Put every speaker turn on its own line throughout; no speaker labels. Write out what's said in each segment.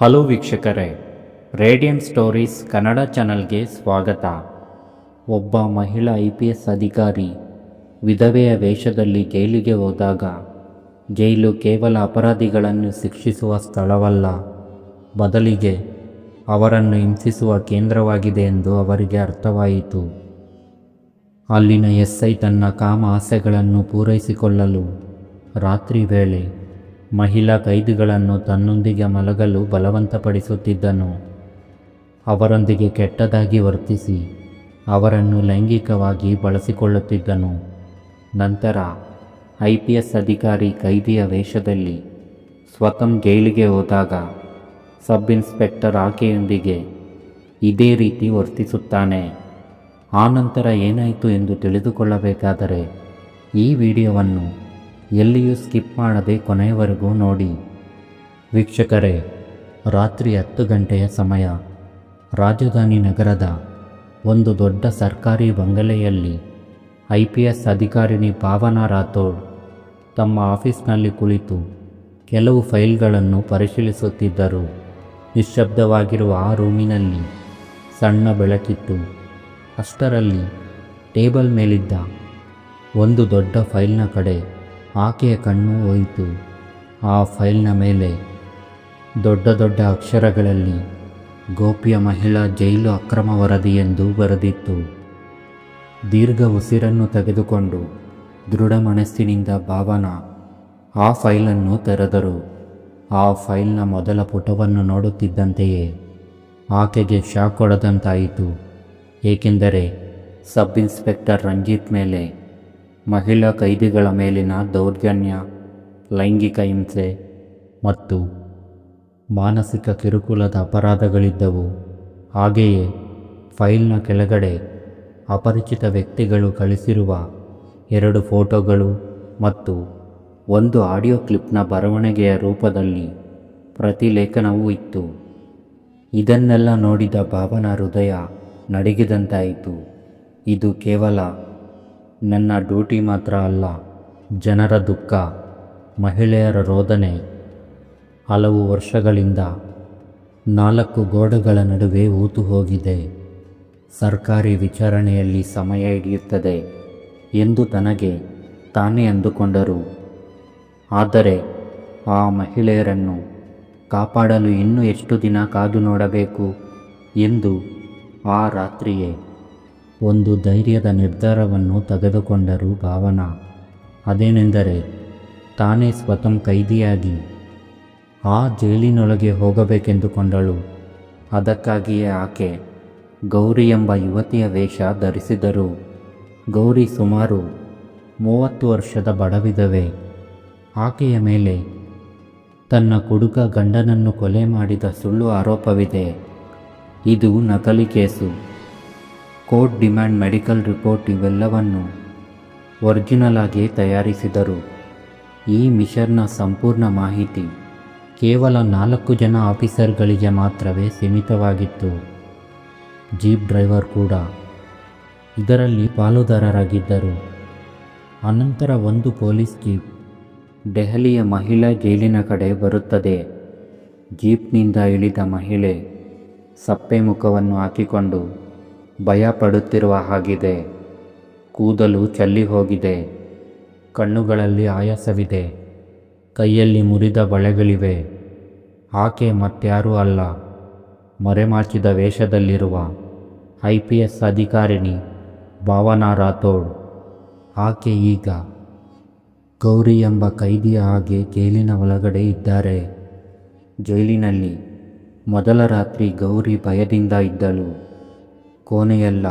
Hello ವೀಕ್ಷಕರೇ radiant stories Kannada ಚಾನಲ್ಗೆ ಸ್ವಾಗತ. ಒಬ್ಬ ಮಹಿಳಾ ಐ ಪಿ ಎಸ್ ಅಧಿಕಾರಿ ವಿಧವೆಯ ವೇಷದಲ್ಲಿ ಜೈಲಿಗೆ ಹೋದಾಗ ಜೈಲು ಕೇವಲ ಅಪರಾಧಿಗಳನ್ನು ಶಿಕ್ಷಿಸುವ ಸ್ಥಳವಲ್ಲ, ಬದಲಿಗೆ ಅವರನ್ನು ಹಿಂಸಿಸುವ ಕೇಂದ್ರವಾಗಿದೆ ಎಂದು ಅವರಿಗೆ ಅರ್ಥವಾಯಿತು. ಅಲ್ಲಿನ ಎಸ್ ಐ ತನ್ನ ಕಾಮ ಆಸೆಗಳನ್ನು ಪೂರೈಸಿಕೊಳ್ಳಲು ರಾತ್ರಿ ವೇಳೆ ಮಹಿಳಾ ಕೈದಿಗಳನ್ನು ತನ್ನೊಂದಿಗೆ ಮಲಗಲು ಬಲವಂತಪಡಿಸುತ್ತಿದ್ದನು. ಅವರೊಂದಿಗೆ ಕೆಟ್ಟದಾಗಿ ವರ್ತಿಸಿ ಅವರನ್ನು ಲೈಂಗಿಕವಾಗಿ ಬಳಸಿಕೊಳ್ಳುತ್ತಿದ್ದನು. ನಂತರ ಐ ಪಿ ಎಸ್ ಅಧಿಕಾರಿ ಕೈದಿಯ ವೇಷದಲ್ಲಿ ಸ್ವತಂ ಜೈಲಿಗೆ ಹೋದಾಗ ಸಬ್ ಇನ್ಸ್ಪೆಕ್ಟರ್ ಆಕೆಯೊಂದಿಗೆ ಇದೇ ರೀತಿ ವರ್ತಿಸುತ್ತಾನೆ. ಆನಂತರ ಏನಾಯಿತು ಎಂದು ತಿಳಿದುಕೊಳ್ಳಬೇಕಾದರೆ ಈ ವಿಡಿಯೋವನ್ನು ಎಲ್ಲಿಯೂ ಸ್ಕಿಪ್ ಮಾಡದೆ ಕೊನೆಯವರೆಗೂ ನೋಡಿ. ವೀಕ್ಷಕರೇ, ರಾತ್ರಿ ಹತ್ತು ಗಂಟೆಯ ಸಮಯ. ರಾಜಧಾನಿ ನಗರದ ಒಂದು ದೊಡ್ಡ ಸರ್ಕಾರಿ ಬಂಗಲೆಯಲ್ಲಿ ಐ ಪಿ ಎಸ್ ಅಧಿಕಾರಿಣಿ ಪಾವನಾ ರಾಥೋಡ್ ತಮ್ಮ ಆಫೀಸ್ನಲ್ಲಿ ಕುಳಿತು ಕೆಲವು ಫೈಲ್ಗಳನ್ನು ಪರಿಶೀಲಿಸುತ್ತಿದ್ದರು. ನಿಶ್ಶಬ್ದವಾಗಿರುವ ಆ ರೂಮಿನಲ್ಲಿ ಸಣ್ಣ ಬೆಳಕಿತ್ತು. ಅಷ್ಟರಲ್ಲಿ ಟೇಬಲ್ ಮೇಲಿದ್ದ ಒಂದು ದೊಡ್ಡ ಫೈಲ್ನ ಕಡೆ ಆಕೆಯ ಕಣ್ಣು ಹೋಯಿತು ಆ ಫೈಲ್ನ ಮೇಲೆ ದೊಡ್ಡ ದೊಡ್ಡ ಅಕ್ಷರಗಳಲ್ಲಿ, ಗೋಪಿಯ ಮಹಿಳಾ ಜೈಲು ಅಕ್ರಮ ವರದಿ ಎಂದು ಬರೆದಿತ್ತು. ದೀರ್ಘ ಉಸಿರನ್ನು ತೆಗೆದುಕೊಂಡು ದೃಢ ಮನಸ್ಸಿನಿಂದ ಭಾವನ ಆ ಫೈಲನ್ನು ತೆರೆದರು. ಆ ಫೈಲ್ನ ಮೊದಲ ಪುಟವನ್ನು ನೋಡುತ್ತಿದ್ದಂತೆಯೇ ಆಕೆಗೆ ಶಾಕ್ ಹೊಡೆದಂತಾಯಿತು. ಏಕೆಂದರೆ ಸಬ್ ಇನ್ಸ್ಪೆಕ್ಟರ್ ರಂಜಿತ್ ಮೇಲೆ ಮಹಿಳಾ ಕೈದಿಗಳ ಮೇಲಿನ ದೌರ್ಜನ್ಯ, ಲೈಂಗಿಕ ಹಿಂಸೆ ಮತ್ತು ಮಾನಸಿಕ ಕಿರುಕುಳದ ಅಪರಾಧಗಳಿದ್ದವು. ಹಾಗೆಯೇ ಫೈಲ್ನ ಕೆಳಗಡೆ ಅಪರಿಚಿತ ವ್ಯಕ್ತಿಗಳು ಕಳಿಸಿರುವ ಎರಡು ಫೋಟೋಗಳು ಮತ್ತು ಒಂದು ಆಡಿಯೋ ಕ್ಲಿಪ್ನ ಬರವಣಿಗೆಯ ರೂಪದಲ್ಲಿ ಪ್ರತಿಲೇಖನವೂ ಇತ್ತು. ಇದನ್ನೆಲ್ಲ ನೋಡಿದ ಭಾವನಾ ಹೃದಯ ನಡಗಿದಂತಾಯಿತು. ಇದು ಕೇವಲ ನನ್ನ ಡ್ಯೂಟಿ ಮಾತ್ರ ಅಲ್ಲ, ಜನರ ದುಃಖ, ಮಹಿಳೆಯರ ರೋದನೆ. ಹಲವು ವರ್ಷಗಳಿಂದ ನಾಲ್ಕು ಗೋಡೆಗಳ ನಡುವೆ ಊತು ಹೋಗಿದೆ. ಸರ್ಕಾರಿ ವಿಚಾರಣೆಯಲ್ಲಿ ಸಮಯ ಹಿಡಿಯುತ್ತದೆ ಎಂದು ತನಗೆ ತಾನೇ ಅಂದುಕೊಂಡರು. ಆದರೆ ಆ ಮಹಿಳೆಯರನ್ನು ಕಾಪಾಡಲು ಇನ್ನೂ ಎಷ್ಟು ದಿನ ಕಾದು ನೋಡಬೇಕು ಎಂದು ಆ ರಾತ್ರಿಯೇ ಒಂದು ಧೈರ್ಯದ ನಿರ್ಧಾರವನ್ನು ತೆಗೆದುಕೊಂಡರು ಭಾವನಾ. ಅದೇನೆಂದರೆ, ತಾನೇ ಸ್ವತಂ ಕೈದಿಯಾಗಿ ಆ ಜೈಲಿನೊಳಗೆ ಹೋಗಬೇಕೆಂದುಕೊಂಡಳು. ಅದಕ್ಕಾಗಿಯೇ ಆಕೆ ಗೌರಿ ಎಂಬ ಯುವತಿಯ ವೇಷ ಧರಿಸಿದರು ಗೌರಿ ಸುಮಾರು ಮೂವತ್ತು ವರ್ಷದ ಬಡವಿದವೆ. ಆಕೆಯ ಮೇಲೆ ತನ್ನ ಕುಡುಕ ಗಂಡನನ್ನು ಕೊಲೆ ಮಾಡಿದ ಸುಳ್ಳು ಆರೋಪವಿದೆ. ಇದು ನಕಲಿ case. Court demand medical report ಇವೆಲ್ಲವನ್ನು ಒರಿಜಿನಲ್ ಆಗಿ ತಯಾರಿಸಿದರು. ಈ ಮಿಷನ್ನ ಸಂಪೂರ್ಣ ಮಾಹಿತಿ ಕೇವಲ ನಾಲ್ಕು ಜನ ಆಫೀಸರ್ಗಳಿಗೆ ಮಾತ್ರವೇ ಸೀಮಿತವಾಗಿತ್ತು. ಜೀಪ್ ಡ್ರೈವರ್ ಕೂಡ ಇದರಲ್ಲಿ ಪಾಲುದಾರರಾಗಿದ್ದರು. ಅನಂತರ ಒಂದು ಪೊಲೀಸ್ ಜೀಪ್ ದೆಹಲಿಯ ಮಹಿಳಾ ಜೈಲಿನ ಕಡೆ ಬರುತ್ತದೆ. ಜೀಪ್ನಿಂದ ಇಳಿದ ಮಹಿಳೆ ಸಪ್ಪೆ ಮುಖವನ್ನು ಹಾಕಿಕೊಂಡು ಭಯ ಪಡುತ್ತಿರುವ ಹಾಗಿದೆ. ಕೂದಲು ಚಲ್ಲಿ ಹೋಗಿದೆ ಕಣ್ಣುಗಳಲ್ಲಿ ಆಯಾಸವಿದೆ. ಕೈಯಲ್ಲಿ ಮುರಿದ ಬಳೆಗಳಿವೆ. ಆಕೆ ಮತ್ಯಾರೂ ಅಲ್ಲ. ಮರೆಮಾಚಿದ ವೇಷದಲ್ಲಿರುವ ಐ ಪಿ ಎಸ್ ಅಧಿಕಾರಿಣಿ ಭಾವನಾ ರಾಥೋಡ್ ಆಕೆ ಈಗ ಗೌರಿ ಎಂಬ ಕೈದಿಯ ಹಾಗೆ ಜೈಲಿನ ಒಳಗಡೆ ಇದ್ದಾರೆ. ಜೈಲಿನಲ್ಲಿ ಮೊದಲ ರಾತ್ರಿ ಗೌರಿ ಭಯದಿಂದ ಇದ್ದಳು. ಕೋಣೆಯೆಲ್ಲ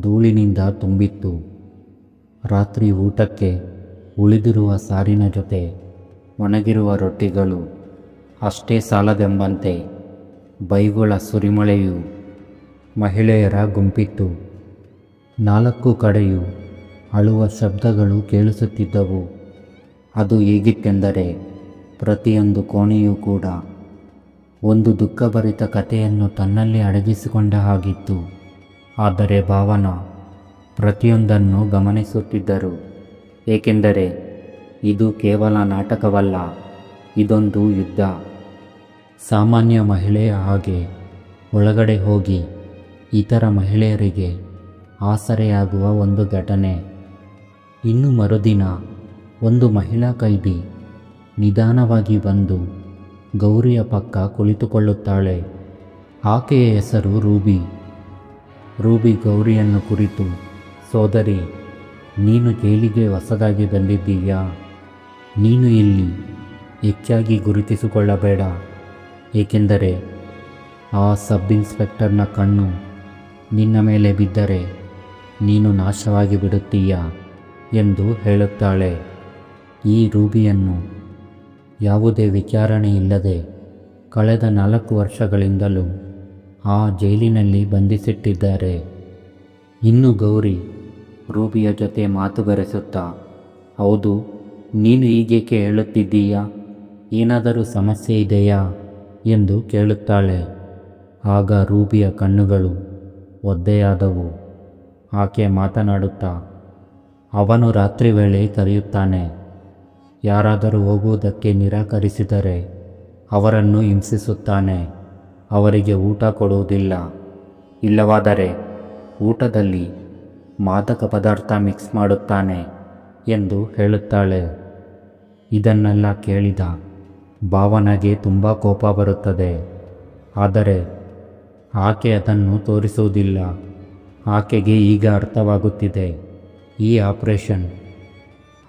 ಧೂಳಿನಿಂದ ತುಂಬಿತ್ತು. ರಾತ್ರಿ ಊಟಕ್ಕೆ ಉಳಿದಿರುವ ಸಾರಿನ ಜೊತೆ ಒಣಗಿರುವ ರೊಟ್ಟಿಗಳು ಅಷ್ಟೇ ಸಾಲದೆಂಬಂತೆ ಬೈಗುಳ ಸುರಿಮಳೆಯು ಮಹಿಳೆಯರ ಗುಂಪಿತ್ತು. ನಾಲ್ಕು ಕಡೆಯು ಅಳುವ ಶಬ್ದಗಳು ಕೇಳಿಸುತ್ತಿದ್ದವು. ಅದು ಹೇಗಿತ್ತೆಂದರೆ ಪ್ರತಿಯೊಂದು ಕೋಣೆಯೂ ಕೂಡ ಒಂದು ದುಃಖಭರಿತ ಕಥೆಯನ್ನು ತನ್ನಲ್ಲಿ ಅಡಗಿಸಿಕೊಂಡ ಹಾಗಿತ್ತು. ಆದರೆ ಭಾವನ, ಪ್ರತಿಯೊಂದನ್ನು ಗಮನಿಸುತ್ತಿದ್ದರು. ಏಕೆಂದರೆ ಇದು ಕೇವಲ ನಾಟಕವಲ್ಲ, ಇದೊಂದು ಯುದ್ಧ. ಸಾಮಾನ್ಯ ಮಹಿಳೆಯ ಹಾಗೆ ಒಳಗಡೆ ಹೋಗಿ ಇತರ ಮಹಿಳೆಯರಿಗೆ ಆಸರೆಯಾಗುವ ಒಂದು ಘಟನೆ. ಇನ್ನು ಮರುದಿನ ಒಂದು ಮಹಿಳಾ ಕೈದಿ ನಿಧಾನವಾಗಿ ಬಂದು ಗೌರಿಯ ಪಕ್ಕ ಕುಳಿತುಕೊಳ್ಳುತ್ತಾಳೆ. ಆಕೆಯ ಹೆಸರು ರೂಬಿ. ರೂಬಿ ಗೌರಿಯನ್ನು ಕುರಿತು, ಸೋದರಿ, ನೀನು ಜೈಲಿಗೆ ಹೊಸದಾಗಿ ಬಂದಿದ್ದೀಯಾ? ನೀನು ಇಲ್ಲಿ ಹೆಚ್ಚಾಗಿ ಗುರುತಿಸಿಕೊಳ್ಳಬೇಡ. ಏಕೆಂದರೆ ಆ ಸಬ್ ಇನ್ಸ್ಪೆಕ್ಟರ್ನ ಕಣ್ಣು ನಿನ್ನ ಮೇಲೆ ಬಿದ್ದರೆ ನೀನು ನಾಶವಾಗಿ ಬಿಡುತ್ತೀಯ? ಎಂದು ಹೇಳುತ್ತಾಳೆ. ಈ ರೂಬಿಯನ್ನು ಯಾವುದೇ ವಿಚಾರಣೆ ಇಲ್ಲದೆ ಕಳೆದ ನಾಲ್ಕು ವರ್ಷಗಳಿಂದಲೂ ಆ ಜೈಲಿನಲ್ಲಿ ಬಂಧಿಸಿಟ್ಟಿದ್ದಾರೆ. ಇನ್ನು ಗೌರಿ ರೂಬಿಯ ಜೊತೆ ಮಾತು ಬೆರೆಸುತ್ತಾ ಹೌದು, ನೀನು ಈಗೇಕೆ ಹೇಳುತ್ತಿದ್ದೀಯಾ? ಏನಾದರೂ ಸಮಸ್ಯೆ ಇದೆಯಾ? ಎಂದು ಕೇಳುತ್ತಾಳೆ. ಆಗ ರೂಬಿಯ ಕಣ್ಣುಗಳು ಒದ್ದೆಯಾದವು. ಆಕೆ ಮಾತನಾಡುತ್ತಾ, ಅವನು ರಾತ್ರಿ ವೇಳೆ ಕರೆಯುತ್ತಾನೆ ಯಾರಾದರೂ ಹೋಗುವುದಕ್ಕೆ ನಿರಾಕರಿಸಿದರೆ ಅವರನ್ನು ಹಿಂಸಿಸುತ್ತಾನೆ. ಅವರಿಗೆ ಊಟ ಕೊಡುವುದಿಲ್ಲ. ಇಲ್ಲವಾದರೆ ಊಟದಲ್ಲಿ ಮಾದಕ ಪದಾರ್ಥ ಮಿಕ್ಸ್ ಮಾಡುತ್ತಾನೆ ಎಂದು ಹೇಳುತ್ತಾಳೆ. ಇದನ್ನೆಲ್ಲ ಕೇಳಿದ ಭಾವನಗೆ ತುಂಬ ಕೋಪ ಬರುತ್ತದೆ. ಆದರೆ ಆಕೆ ಅದನ್ನು ತೋರಿಸುವುದಿಲ್ಲ. ಆಕೆಗೆ ಈಗ ಅರ್ಥವಾಗುತ್ತಿದೆ, ಈ ಆಪರೇಷನ್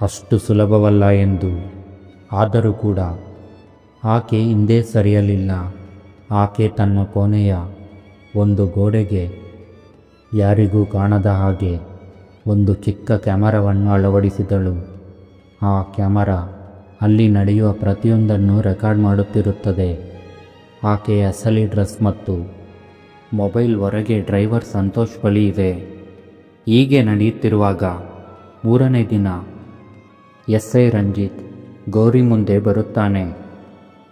ಅಷ್ಟು ಸುಲಭವಲ್ಲ ಎಂದು. ಆದರೂ ಕೂಡ ಆಕೆ ಹಿಂದೆ ಸರಿಯಲಿಲ್ಲ. ಆಕೆ ತನ್ನ ಕೊನೆಯ ಒಂದು ಗೋಡೆಗೆ ಯಾರಿಗೂ ಕಾಣದ ಹಾಗೆ ಒಂದು ಚಿಕ್ಕ ಕ್ಯಾಮರಾವನ್ನು ಅಳವಡಿಸಿದಳು. ಆ ಕ್ಯಾಮರಾ ಅಲ್ಲಿ ನಡೆಯುವ ಪ್ರತಿಯೊಂದನ್ನು ರೆಕಾರ್ಡ್ ಮಾಡುತ್ತಿರುತ್ತದೆ. ಆಕೆಯ ಅಸಲಿ ಡ್ರೆಸ್ ಮತ್ತು ಮೊಬೈಲ್ ಹೊರಗೆ ಡ್ರೈವರ್ ಸಂತೋಷ್ ಬಳಿ ಇವೆ ಹೀಗೆ ನಡೆಯುತ್ತಿರುವಾಗ ಮೂರನೇ ದಿನ ಎಸ್ ಐ ರಂಜಿತ್ ಗೌರಿ ಮುಂದೆ ಬರುತ್ತಾನೆ.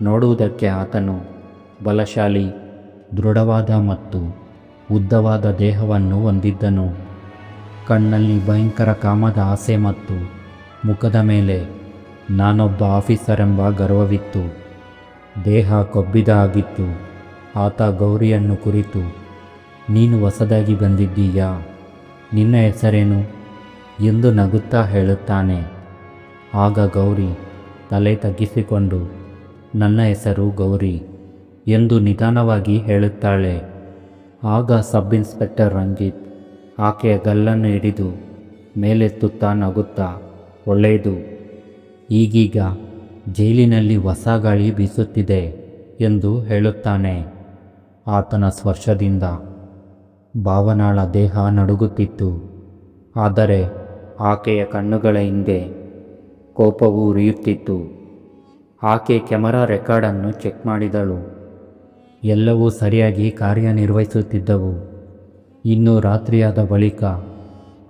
ನೋಡುವುದಕ್ಕೆ ಆತನು ಬಲಶಾಲಿ, ದೃಢವಾದ ಮತ್ತು ಉದ್ದವಾದ ದೇಹವನ್ನು ಹೊಂದಿದ್ದನು. ಕಣ್ಣಲ್ಲಿ ಭಯಂಕರ ಕಾಮದ ಆಸೆ ಮತ್ತು ಮುಖದ ಮೇಲೆ ನಾನೊಬ್ಬ ಆಫೀಸರ್ ಎಂಬ ಗರ್ವವಿತ್ತು. ದೇಹ ಕೊಬ್ಬಿದ ಆಗಿತ್ತು. ಆತ ಗೌರಿಯನ್ನು ಕುರಿತು, ನೀನು ಹೊಸದಾಗಿ ಬಂದಿದ್ದೀಯಾ? ನಿನ್ನ ಹೆಸರೇನು? ಎಂದು ನಗುತ್ತಾ ಹೇಳುತ್ತಾನೆ. ಆಗ ಗೌರಿ ತಲೆ ತಗ್ಗಿಸಿಕೊಂಡು, ನನ್ನ ಹೆಸರು ಗೌರಿ. ಎಂದು ನಿಧಾನವಾಗಿ ಹೇಳುತ್ತಾಳೆ. ಆಗ ಸಬ್ ಇನ್ಸ್ಪೆಕ್ಟರ್ ರಂಜಿತ್ ಆಕೆಯ ಗಲ್ಲನ್ನು ಹಿಡಿದು ಮೇಲೆತ್ತುತ್ತಾ ನಗುತ್ತಾ, ಒಳ್ಳೆಯದು. ಈಗೀಗ ಜೈಲಿನಲ್ಲಿ ಹೊಸ ಗಾಳಿ ಬೀಸುತ್ತಿದೆ ಎಂದು ಹೇಳುತ್ತಾನೆ ಆತನ ಸ್ಪರ್ಶದಿಂದ. ಭಾವನಾಳ ದೇಹ ನಡುಗುತ್ತಿತ್ತು. ಆದರೆ ಆಕೆಯ ಕಣ್ಣುಗಳ ಹಿಂದೆ ಕೋಪವು ಉರಿಯುತ್ತಿತ್ತು. ಆಕೆ ಕ್ಯಾಮರಾ ರೆಕಾರ್ಡನ್ನು ಚೆಕ್ ಮಾಡಿದಳು. ಎಲ್ಲವೂ ಸರಿಯಾಗಿ ಕಾರ್ಯನಿರ್ವಹಿಸುತ್ತಿದ್ದವು. ಇನ್ನು ರಾತ್ರಿಯಾದ ಬಳಿಕ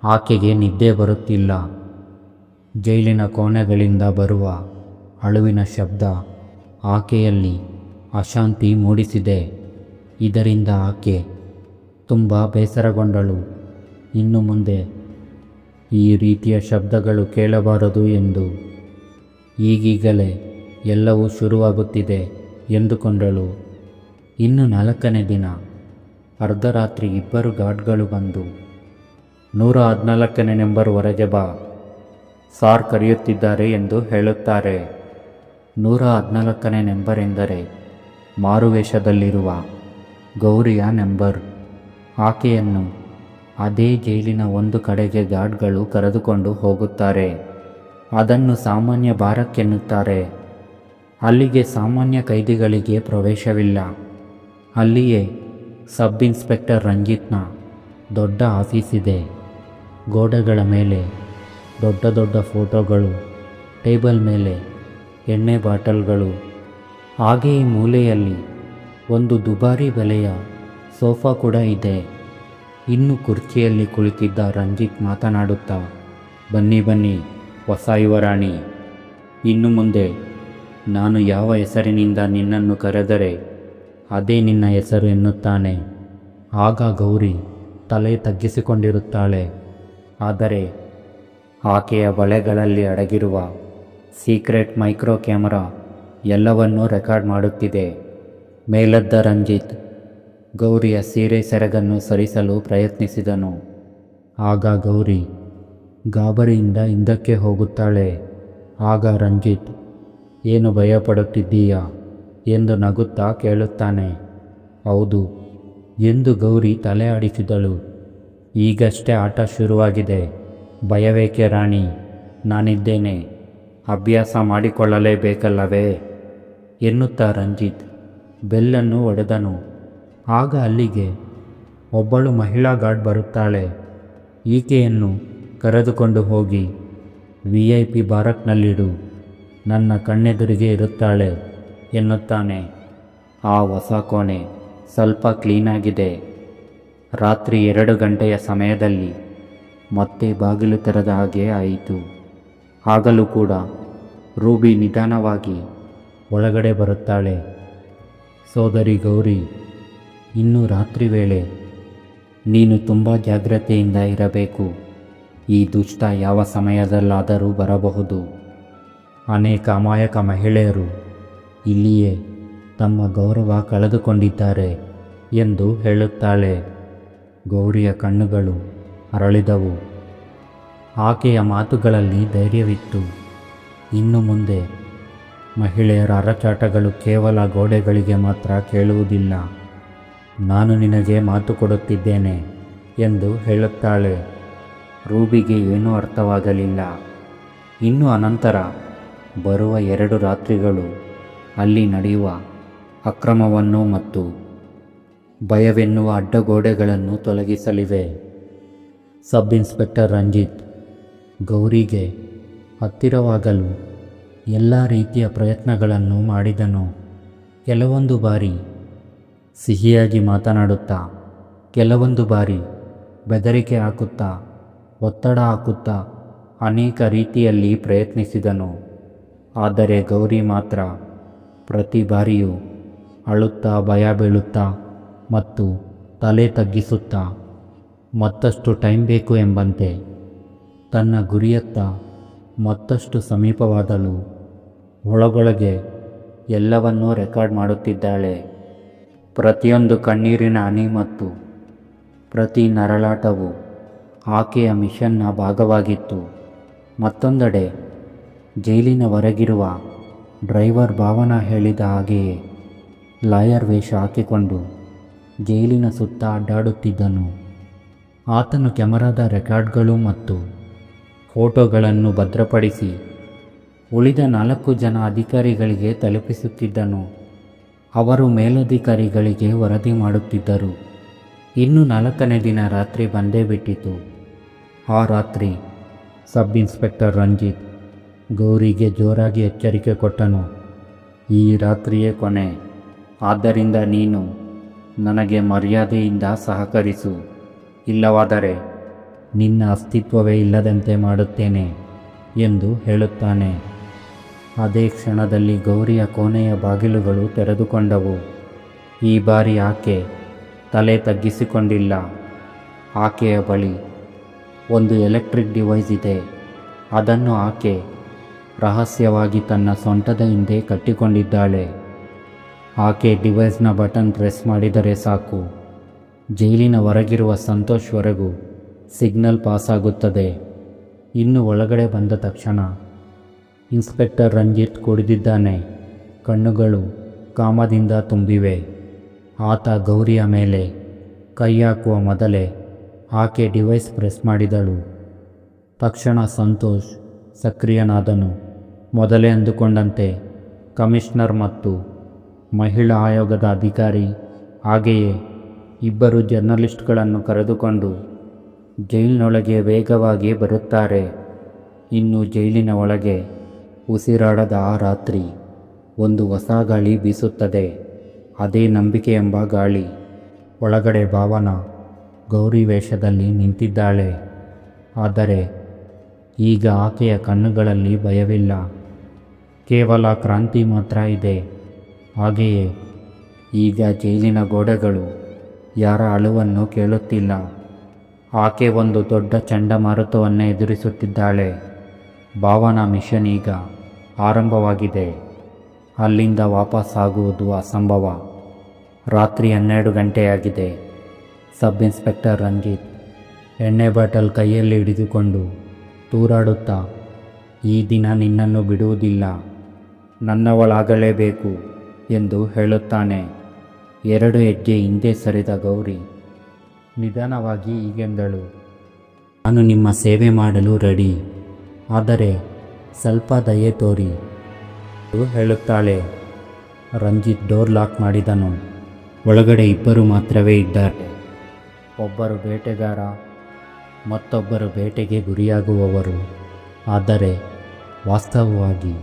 ಆಕೆಗೆ ನಿದ್ದೆ ಬರುತ್ತಿಲ್ಲ. ಜೈಲಿನ ಕೋಣೆಗಳಿಂದ ಬರುವ ಅಳುವಿನ ಶಬ್ದ ಆಕೆಯಲ್ಲಿ ಅಶಾಂತಿ ಮೂಡಿಸಿದೆ. ಇದರಿಂದ ಆಕೆ ತುಂಬ ಬೇಸರಗೊಂಡಳು. ಇನ್ನು ಮುಂದೆ ಈ ರೀತಿಯ ಶಬ್ದಗಳು ಕೇಳಬಾರದು ಎಂದು ಈಗೀಗಲೇ ಎಲ್ಲವೂ ಶುರುವಾಗುತ್ತಿದೆ ಎಂದುಕೊಂಡಳು. ಇನ್ನು ನಾಲ್ಕನೇ ದಿನ, ಅರ್ಧರಾತ್ರಿ ಇಬ್ಬರು ಗಾರ್ಡ್ಗಳು ಬಂದು, ನೂರ ಹದಿನಾಲ್ಕನೇ ನಂಬರ್ ಹೊರಗೆ ಬಾ, ಸಾರ್ ಕರೆಯುತ್ತಿದ್ದಾರೆ ಎಂದು ಹೇಳುತ್ತಾರೆ. ನೂರ ಹದಿನಾಲ್ಕನೇ ನಂಬರ್ ಎಂದರೆ ಮಾರುವೇಷದಲ್ಲಿರುವ ಗೌರಿಯ ನಂಬರ್. ಆಕೆಯನ್ನು ಅದೇ ಜೈಲಿನ ಒಂದು ಕಡೆಗೆ ಗಾರ್ಡ್ಗಳು ಕರೆದುಕೊಂಡು ಹೋಗುತ್ತಾರೆ. ಅದನ್ನು ಸಾಮಾನ್ಯ ಬಾರಕ್ಕೆನ್ನುತ್ತಾರೆ ಅಲ್ಲಿಗೆ ಸಾಮಾನ್ಯ ಕೈದಿಗಳಿಗೆ ಪ್ರವೇಶವಿಲ್ಲ. ಅಲ್ಲಿಯೇ ಸಬ್ ಇನ್ಸ್ಪೆಕ್ಟರ್ ರಂಜಿತ್ನ ದೊಡ್ಡ ಆಫೀಸ್ ಇದೆ. ಗೋಡೆಗಳ ಮೇಲೆ ದೊಡ್ಡ ದೊಡ್ಡ ಫೋಟೋಗಳು, ಟೇಬಲ್ ಮೇಲೆ ಎಣ್ಣೆ ಬಾಟಲ್ಗಳು. ಹಾಗೆ ಮೂಲೆಯಲ್ಲಿ ಒಂದು ದುಬಾರಿ ಬೆಲೆಯ ಸೋಫಾ ಕೂಡ ಇದೆ. ಇನ್ನು ಕುರ್ಚಿಯಲ್ಲಿ ಕುಳಿತಿದ್ದ ರಂಜಿತ್ ಮಾತನಾಡುತ್ತಾ, ಬನ್ನಿ ಬನ್ನಿ, ಹೊಸ ಯುವರಾಣಿ. ಇನ್ನು ಮುಂದೆ ನಾನು ಯಾವ ಹೆಸರಿನಿಂದ ನಿನ್ನನ್ನು ಕರೆದರೆ ಅದೇ ನಿನ್ನ ಹೆಸರು ಎನ್ನುತ್ತಾನೆ. ಆಗ ಗೌರಿ ತಲೆ ತಗ್ಗಿಸಿಕೊಂಡಿರುತ್ತಾಳೆ. ಆದರೆ ಆಕೆಯ ಬಳೆಗಳಲ್ಲಿ ಅಡಗಿರುವ ಸೀಕ್ರೆಟ್ ಮೈಕ್ರೋ ಕ್ಯಾಮರಾ ಎಲ್ಲವನ್ನೂ ರೆಕಾರ್ಡ್ ಮಾಡುತ್ತಿದೆ. ಮೇಲದ್ದ ರಂಜಿತ್ ಗೌರಿಯ ಸೀರೆ ಸೆರಗನ್ನು ಸರಿಸಲು ಪ್ರಯತ್ನಿಸಿದನು. ಆಗ ಗೌರಿ ಗಾಬರಿಯಿಂದ ಹಿಂದಕ್ಕೆ ಹೋಗುತ್ತಾಳೆ. ಆಗ ರಂಜಿತ್, ಏನು ಭಯಪಡುತ್ತಿದ್ದೀಯಾ? ಎಂದು ನಗುತ್ತಾ ಕೇಳುತ್ತಾನೆ. ಹೌದು, ಎಂದು ಗೌರಿ ತಲೆ ಆಡಿಸಿದಳು. ಈಗಷ್ಟೇ ಆಟ ಶುರುವಾಗಿದೆ. ಭಯವೇಕೆ ರಾಣಿ, ನಾನಿದ್ದೇನೆ. ಅಭ್ಯಾಸ ಮಾಡಿಕೊಳ್ಳಲೇಬೇಕಲ್ಲವೇ? ಎನ್ನುತ್ತಾ ರಂಜಿತ್. ಬೆಲ್ಲನ್ನು ಒಡೆದನು. ಆಗ ಅಲ್ಲಿಗೆ ಒಬ್ಬಳು ಮಹಿಳಾ ಗಾರ್ಡ್ ಬರುತ್ತಾಳೆ. ಈಕೆಯನ್ನು ಕರೆದುಕೊಂಡು ಹೋಗಿ, ವಿ ಐ ಪಿ ಬಾರಕ್ನಲ್ಲಿಡು. ನನ್ನ ಕಣ್ಣೆದುರಿಗೆ ಇರುತ್ತಾಳೆ. ಎನ್ನುತ್ತಾನೆ. ಆ ಹೊಸ ಕೋಣೆ ಸ್ವಲ್ಪ ಕ್ಲೀನಾಗಿದೆ. ರಾತ್ರಿ ಎರಡು ಗಂಟೆಯ ಸಮಯದಲ್ಲಿ ಮತ್ತೆ ಬಾಗಿಲು ತೆರೆದ ಹಾಗೆ ಆಯಿತು. ಆಗಲೂ ಕೂಡ ರೂಬಿ ನಿಧಾನವಾಗಿ ಒಳಗಡೆ ಬರುತ್ತಾಳೆ. ಸೋದರಿ ಗೌರಿ, ಇನ್ನು ರಾತ್ರಿ ವೇಳೆ ನೀನು ತುಂಬ ಜಾಗ್ರತೆಯಿಂದ ಇರಬೇಕು. ಈ ದುಷ್ಟ ಯಾವ ಸಮಯದಲ್ಲಾದರೂ ಬರಬಹುದು. ಅನೇಕ ಅಮಾಯಕ ಮಹಿಳೆಯರು ಇಲ್ಲಿಯೇ ತಮ್ಮ ಗೌರವ ಕಳೆದುಕೊಂಡಿದ್ದಾರೆ ಎಂದು ಹೇಳುತ್ತಾಳೆ. ಗೌರಿಯ ಕಣ್ಣುಗಳು ಅರಳಿದವು. ಆಕೆಯ ಮಾತುಗಳಲ್ಲಿ ಧೈರ್ಯವಿತ್ತು. ಇನ್ನು ಮುಂದೆ ಮಹಿಳೆಯರ ಅರಚಾಟಗಳು ಕೇವಲ ಗೋಡೆಗಳಿಗೆ ಮಾತ್ರ ಕೇಳುವುದಿಲ್ಲ. ನಾನು ನಿನಗೆ ಮಾತು ಕೊಡುತ್ತಿದ್ದೇನೆ ಎಂದು ಹೇಳುತ್ತಾಳೆ. ರೂಬಿಗೆ ಏನೂ ಅರ್ಥವಾಗಲಿಲ್ಲ. ಇನ್ನು ಅನಂತರ ಬರುವ ಎರಡು ರಾತ್ರಿಗಳು ಅಲ್ಲಿ ನಡೆಯುವ ಅಕ್ರಮವನ್ನು ಮತ್ತು ಭಯವೆನ್ನುವ ಅಡ್ಡಗೋಡೆಗಳನ್ನು ತೊಲಗಿಸಲಿವೆ. ಸಬ್ ಇನ್ಸ್ಪೆಕ್ಟರ್ ರಂಜಿತ್, ಗೌರಿಗೆ ಹತ್ತಿರವಾಗಲು ಎಲ್ಲ ರೀತಿಯ ಪ್ರಯತ್ನಗಳನ್ನು ಮಾಡಿದನು. ಕೆಲವೊಂದು ಬಾರಿ ಸಿಹಿಯಾಗಿ ಮಾತನಾಡುತ್ತಾ, ಕೆಲವೊಂದು ಬಾರಿ ಬೆದರಿಕೆ ಹಾಕುತ್ತಾ, ಒತ್ತಡ ಹಾಕುತ್ತಾ ಅನೇಕ ರೀತಿಯಲ್ಲಿ ಪ್ರಯತ್ನಿಸಿದನು. ಆದರೆ ಗೌರಿ ಮಾತ್ರ ಪ್ರತಿ ಬಾರಿಯೂ ಅಳುತ್ತಾ ಭಯ ಬೀಳುತ್ತಾ ಮತ್ತು ತಲೆ ತಗ್ಗಿಸುತ್ತಾ ಮತ್ತಷ್ಟು ಟೈಮ್ ಬೇಕು ಎಂಬಂತೆ ತನ್ನ ಗುರಿಯತ್ತ ಮತ್ತಷ್ಟು ಸಮೀಪವಾದಲು ಒಳಗೊಳಗೆ ಎಲ್ಲವನ್ನೂ ರೆಕಾರ್ಡ್ ಮಾಡುತ್ತಿದ್ದಾಳೆ. ಪ್ರತಿಯೊಂದು ಕಣ್ಣೀರಿನ ಹನಿ ಮತ್ತು ಪ್ರತಿ ನರಳಾಟವು ಆಕೆಯ ಮಿಷನ್ನ ಭಾಗವಾಗಿತ್ತು. ಮತ್ತೊಂದೆಡೆ ಜೈಲಿನ ಹೊರಗಿರುವ ಡ್ರೈವರ್ ಭಾವನಾ ಹೇಳಿದ ಹಾಗೆಯೇ ಲಾಯರ್ ವೇಷ ಹಾಕಿಕೊಂಡು ಜೈಲಿನ ಸುತ್ತ ಅಡ್ಡಾಡುತ್ತಿದ್ದನು. ಆತನು ಕ್ಯಾಮರಾದ ರೆಕಾರ್ಡ್ಗಳು ಮತ್ತು ಫೋಟೋಗಳನ್ನು ಭದ್ರಪಡಿಸಿ ಉಳಿದ ನಾಲ್ಕು ಜನ ಅಧಿಕಾರಿಗಳಿಗೆ ತಲುಪಿಸುತ್ತಿದ್ದನು. ಅವರು ಮೇಲಧಿಕಾರಿಗಳಿಗೆ ವರದಿ ಮಾಡುತ್ತಿದ್ದರು. ಇನ್ನು ನಾಲ್ಕನೇ ದಿನ ರಾತ್ರಿ ಬಂದೇ ಬಿಟ್ಟಿತು. ಆ ರಾತ್ರಿ ಸಬ್ ಇನ್ಸ್ಪೆಕ್ಟರ್ ರಂಜಿತ್ ಗೌರಿಗೆ ಜೋರಾಗಿ ಎಚ್ಚರಿಕೆ ಕೊಟ್ಟನು. ಈ ರಾತ್ರಿಯೇ ಕೊನೆ. ಆದ್ದರಿಂದ ನೀನು ನನಗೆ ಮರ್ಯಾದೆಯಿಂದ ಸಹಕರಿಸು. ಇಲ್ಲವಾದರೆ ನಿನ್ನ ಅಸ್ತಿತ್ವವೇ ಇಲ್ಲದಂತೆ ಮಾಡುತ್ತೇನೆ ಎಂದು ಹೇಳುತ್ತಾನೆ. ಅದೇ ಕ್ಷಣದಲ್ಲಿ ಗೌರಿಯ ಕೋಣೆಯ ಬಾಗಿಲುಗಳು ತೆರೆದುಕೊಂಡವು. ಈ ಬಾರಿ ಆಕೆ ತಲೆ ತಗ್ಗಿಸಿಕೊಂಡಿಲ್ಲ. ಆಕೆಯ ಬಳಿ ಒಂದು ಎಲೆಕ್ಟ್ರಿಕ್ ಡಿವೈಸ್ ಇದೆ. ಅದನ್ನು ಆಕೆ ರಹಸ್ಯವಾಗಿ ತನ್ನ ಸೊಂಟದ ಹಿಂದೆ ಕಟ್ಟಿಕೊಂಡಿದ್ದಾಳೆ. ಆಕೆ ಡಿವೈಸ್ನ ಬಟನ್ ಪ್ರೆಸ್ ಮಾಡಿದರೆ ಸಾಕು. ಜೈಲಿನ ಹೊರಗಿರುವ ಸಂತೋಷ್ವರೆಗೂ ಸಿಗ್ನಲ್ ಪಾಸ್ ಆಗುತ್ತದೆ ಇನ್ನು ಒಳಗಡೆ ಬಂದ ತಕ್ಷಣ ಇನ್ಸ್ಪೆಕ್ಟರ್ ರಂಜಿತ್ ಕುಡಿದಿದ್ದಾನೆ. ಕಣ್ಣುಗಳು ಕಾಮದಿಂದ ತುಂಬಿವೆ. ಆತ ಗೌರಿಯ ಮೇಲೆ ಕೈ ಹಾಕುವ ಮೊದಲೇ ಆಕೆ ಡಿವೈಸ್ ಪ್ರೆಸ್ ಮಾಡಿದಳು. ತಕ್ಷಣ ಸಂತೋಷ್ ಸಕ್ರಿಯನಾದನು. ಮೊದಲೇ ಅಂದುಕೊಂಡಂತೆ ಕಮಿಷನರ್ ಮತ್ತು ಮಹಿಳಾ ಆಯೋಗದ ಅಧಿಕಾರಿ, ಹಾಗೆಯೇ ಇಬ್ಬರು ಜರ್ನಲಿಸ್ಟ್ಗಳನ್ನು ಕರೆದುಕೊಂಡು ಜೈಲಿನೊಳಗೆ ವೇಗವಾಗಿ ಬರುತ್ತಾರೆ. ಇನ್ನು ಜೈಲಿನ ಒಳಗೆ ಉಸಿರಾಡದ ಆ ರಾತ್ರಿ ಒಂದು ಹೊಸ ಗಾಳಿ ಬೀಸುತ್ತದೆ. ಅದೇ ನಂಬಿಕೆ ಎಂಬ ಗಾಳಿ ಒಳಗಡೆ ಭಾವನ ಗೌರಿ ವೇಷದಲ್ಲಿ ನಿಂತಿದ್ದಾಳೆ. ಆದರೆ ಈಗ ಆಕೆಯ ಕಣ್ಣುಗಳಲ್ಲಿ ಭಯವಿಲ್ಲ. ಕೇವಲ ಕ್ರಾಂತಿ ಮಾತ್ರ ಇದೆ. ಹಾಗೆಯೇ ಈಗ ಜೈಲಿನ ಗೋಡೆಗಳು ಯಾರ ಅಳುವನ್ನು ಕೇಳುತ್ತಿಲ್ಲ. ಆಕೆ ಒಂದು ದೊಡ್ಡ ಚಂಡಮಾರುತವನ್ನು ಎದುರಿಸುತ್ತಿದ್ದಾಳೆ. ಭಾವನಾ ಮಿಷನ್ ಈಗ ಆರಂಭವಾಗಿದೆ. ಅಲ್ಲಿಂದ ವಾಪಸ್ಸಾಗುವುದು ಅಸಂಭವ. ರಾತ್ರಿ ಹನ್ನೆರಡು ಗಂಟೆಯಾಗಿದೆ. ಸಬ್ ಇನ್ಸ್ಪೆಕ್ಟರ್ ರಂಜಿತ್ ಎಣ್ಣೆ ಬಾಟಲ್ ಕೈಯಲ್ಲಿ ಹಿಡಿದುಕೊಂಡು ತೂರಾಡುತ್ತಾ, ಈ ದಿನ ನಿನ್ನನ್ನು ಬಿಡುವುದಿಲ್ಲ. ನನ್ನವಳಾಗಲೇಬೇಕು ಎಂದು ಹೇಳುತ್ತಾನೆ. ಎರಡು ಹೆಜ್ಜೆ ಹಿಂದೆ ಸರಿದ ಗೌರಿ, ನಿಧಾನವಾಗಿ ಹೀಗೆಂದಳು, ನಾನು ನಿಮ್ಮ ಸೇವೆ ಮಾಡಲು ರೆಡಿ, ಆದರೆ ಸ್ವಲ್ಪ ದಯೆ ತೋರಿ ಎಂದು ಹೇಳುತ್ತಾಳೆ. ರಂಜಿತ್ ಡೋರ್ ಲಾಕ್ ಮಾಡಿದನು. ಒಳಗಡೆ ಇಬ್ಬರು ಮಾತ್ರವೇ ಇದ್ದಾರೆ. ಒಬ್ಬರು ಬೇಟೆಗಾರ, ಮತ್ತೊಬ್ಬರು ಬೇಟೆಗೆ ಗುರಿಯಾಗುವವರು. ಆದರೆ ವಾಸ್ತವವಾಗಿ